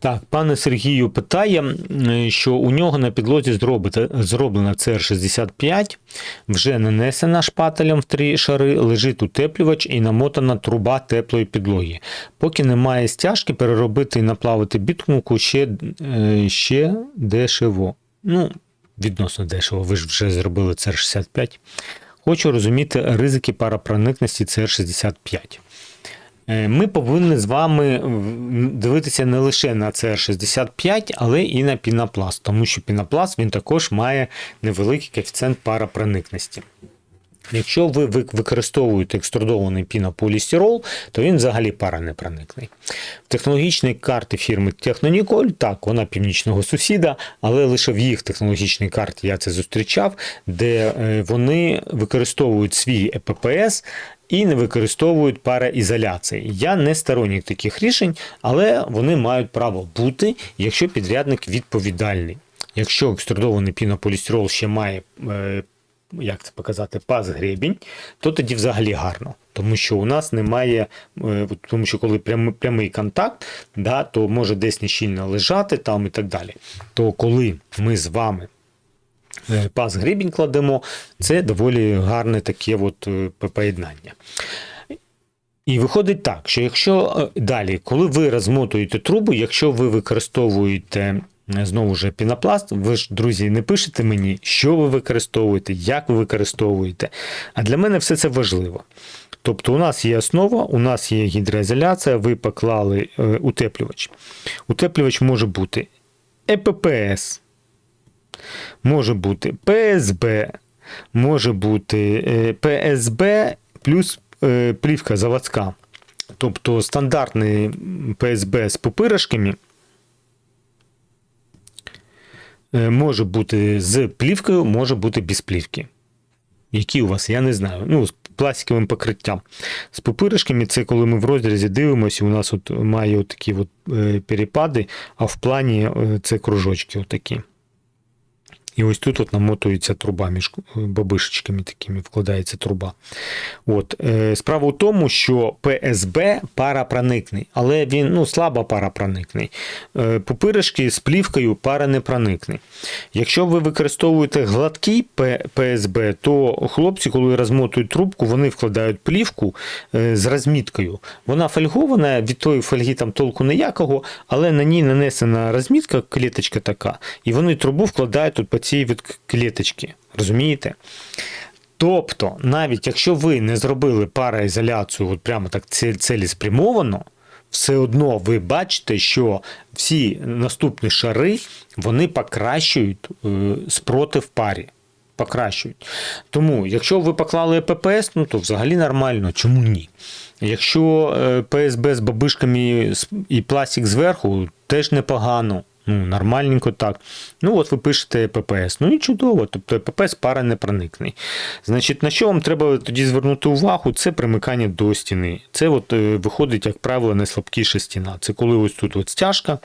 Так, пане Сергію питає, що у нього на підлозі зроблена CR65, вже нанесена шпателем в три шари, лежить утеплювач і намотана труба теплої підлоги. Поки немає стяжки, переробити і наплавити бітумку ще, е, ще дешево. Ну, відносно дешево, ви ж вже зробили CR65. Хочу розуміти ризики парапроникності CR65. Е, Ми повинні з вами дивитися не лише на CR65, але і на пінопласт, тому що пінопласт він також має невеликий коефіцієнт парапроникності. Якщо ви ви- використовуєте екструдований пінополістирол, то він взагалі паранепроникний. В технологічній карті фірми Техноніколь, так, вона північного сусіда, але лише в їх технологічній карті я це зустрічав, де е, вони використовують свій ЕППС і не використовують параізоляції. Я не сторонник таких рішень, але вони мають право бути, якщо підрядник відповідальний. Якщо екструдований пінополістирол ще має. е, як це показати, пас гребінь, то тоді взагалі гарно. Тому що у нас немає, е, тому що коли прям, прямий контакт, да, то може десь нещільно лежати там і так далі. То коли ми з вами пас гребінь кладемо, це доволі гарне таке от е, поєднання. І виходить так, що якщо е, далі, коли ви розмотуєте трубу, якщо ви використовуєте е, знову ж пінопласт, ви ж, друзі, не пишете мені, що ви використовуєте, як ви використовуєте. А для мене все це важливо. Тобто, у нас є основа, у нас є гідроізоляція, ви поклали е, утеплювач. Утеплювач може бути ЕППС, може бути ПСБ, може бути е, ПСБ плюс е, плівка заводська. Тобто стандартний ПСБ з пупиришками е, може бути з плівкою, може бути без плівки. Які у вас, я не знаю. Ну, з пластиковим покриттям. З пупиришками це коли ми в розрізі дивимося, у нас от має от такі от перепади, а в плані це кружочки отакі. І ось тут от намотується труба між е, бабишечками такими вкладається труба. От, е, справа в тому, що ПСБ парапроникний, але він ну, слабо парапроникний. Е, пупиришки з плівкою паранепроникний. Якщо ви використовуєте гладкий ПСБ, то хлопці, коли розмотують трубку, вони вкладають плівку з розміткою. Вона фольгована, від тої фольги там толку ніякого, але на ній нанесена розмітка, клеточка така, і вони трубу вкладають от по цій від клеточки. Розумієте? Тобто, навіть якщо ви не зробили параізоляцію от прямо так цілеспрямовано, все одно ви бачите, що всі наступні шари вони покращують е, спротив парі. Покращують. Тому, якщо ви поклали ППС, ну то взагалі нормально, чому ні? Якщо е, ПСБ з бабишками і пластик зверху, теж непогано. Ну, нормальненько так. Ну, от ви пишете ППС. Ну і чудово, тобто ППС пара непроникний. Значить, на що вам треба тоді звернути увагу? Це примикання до стіни. Це от е, виходить, як правило, найслабкіша стіна. Це коли ось тут от стяжка.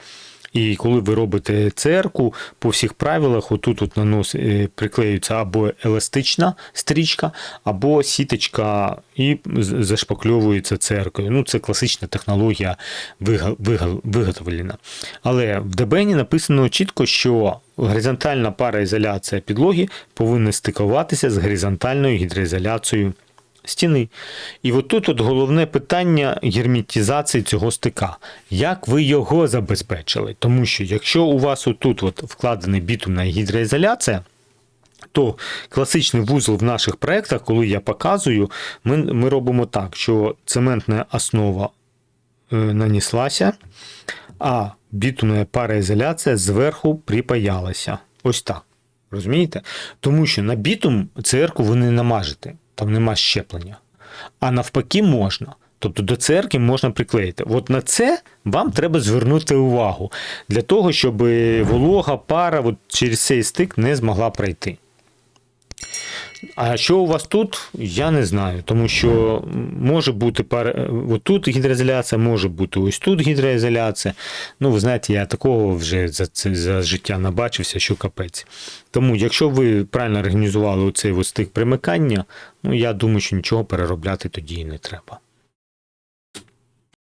І коли ви робите церкву, по всіх правилах, отут от на нос е, приклеюється або еластична стрічка, або сіточка і зашпакльовується церквою. Ну, це класична технологія вига- Але в ДБНі написано чітко, що горизонтальна параізоляція підлоги повинна стикуватися з горизонтальною гідроізоляцією стіни. І отут от головне питання герметизації цього стика. Як ви його забезпечили? Тому що якщо у вас отут от вкладений бітумна гідроізоляція, то класичний вузол в наших проєктах, коли я показую, ми, ми робимо так, що цементна основа е, нанеслася, а бітумна параізоляція зверху припаялася. Ось так. Розумієте? Тому що на бітум церкву ви не намажете, там нема щеплення. А навпаки, можна. Тобто до церкви можна приклеїти. От на це вам треба звернути увагу для того, щоб волога, пара от через цей стик не змогла пройти. А що у вас тут, я не знаю, тому що може бути пар... Тут гідроізоляція, може бути ось тут гідроізоляція. Ну, ви знаєте, я такого вже за це за життя набачився, що капець. Тому, якщо ви правильно організували оцей ось стик примикання, ну я думаю, що нічого переробляти тоді і не треба.